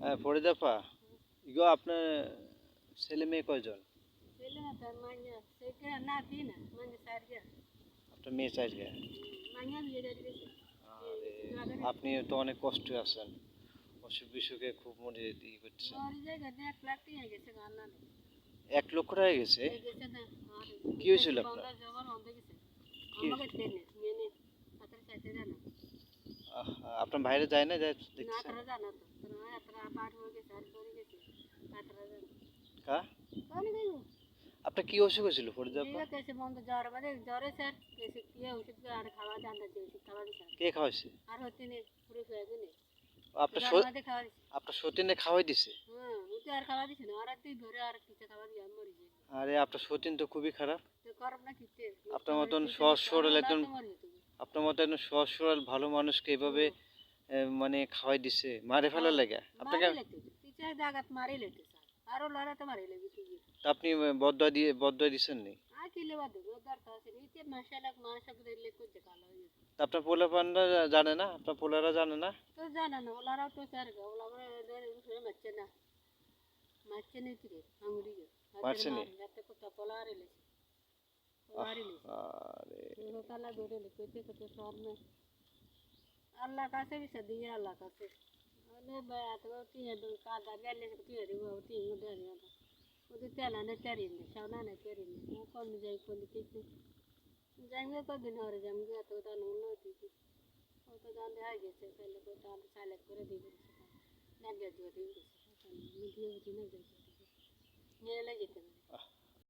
হ্যাঁ ফরিদাপা ইগো আপনার ছেলে মেয়ে কয়জন? আপনার মেয়ে চাই গে আপনি তো অনেক কষ্ট আছেন। অসুখ বিসুখে খুব মনে ই করছেন এক লক্ষ টাকা গেছে? কি হয়েছিল আপনার? আপনার বাইরে যায় না যায় দেখছেন কা আপনার কি অসুখ হয়েছিল ফরিদাপা জ্বর মানে জ্বরে স্যার কি ওষুধ আর খাওয়া জানা যে ওষুধ খাওয়া কে খাওয়াইছে আর হচ্ছে নে পুরো হয়ে গেলে আপনার আপনার সতীনে খাওয়াই দিছে হ্যাঁ আর আপনার সতীন তো খুবই খারাপ আপনার মতন সহজ সরল একজন- আপনার মতো একজন সহজ সরল ভালো মানুষকে এইভাবে এ, মানে খাওয়াই দিছে মারে ফেলার লাগে। আপনাকে আপনি বদয়া দিয়ে বদয়া দিছেন নি? হয়ে আপনার পোলাপানরা জানে না? আপনার পোলারা জানে না? মারছে না। আরে আল্লাহ কাছে বিচার দিয়ে আল্লাহ কাছে বলে বেড়াতে তিয়ে দু কাদা গেলে তিয়ে দিব তিন দেড় ওদের তেলা নে তেরি নে সাউনা নে তেরি নে ও কম যাই কলি কিছু যাইবে কদিন হরে যাইবে এত দান হলো দিদি ও তো দান দেওয়া গেছে, তাহলে তো দান সালেক করে দিয়ে গেছে না গেছে দিয়ে নিয়ে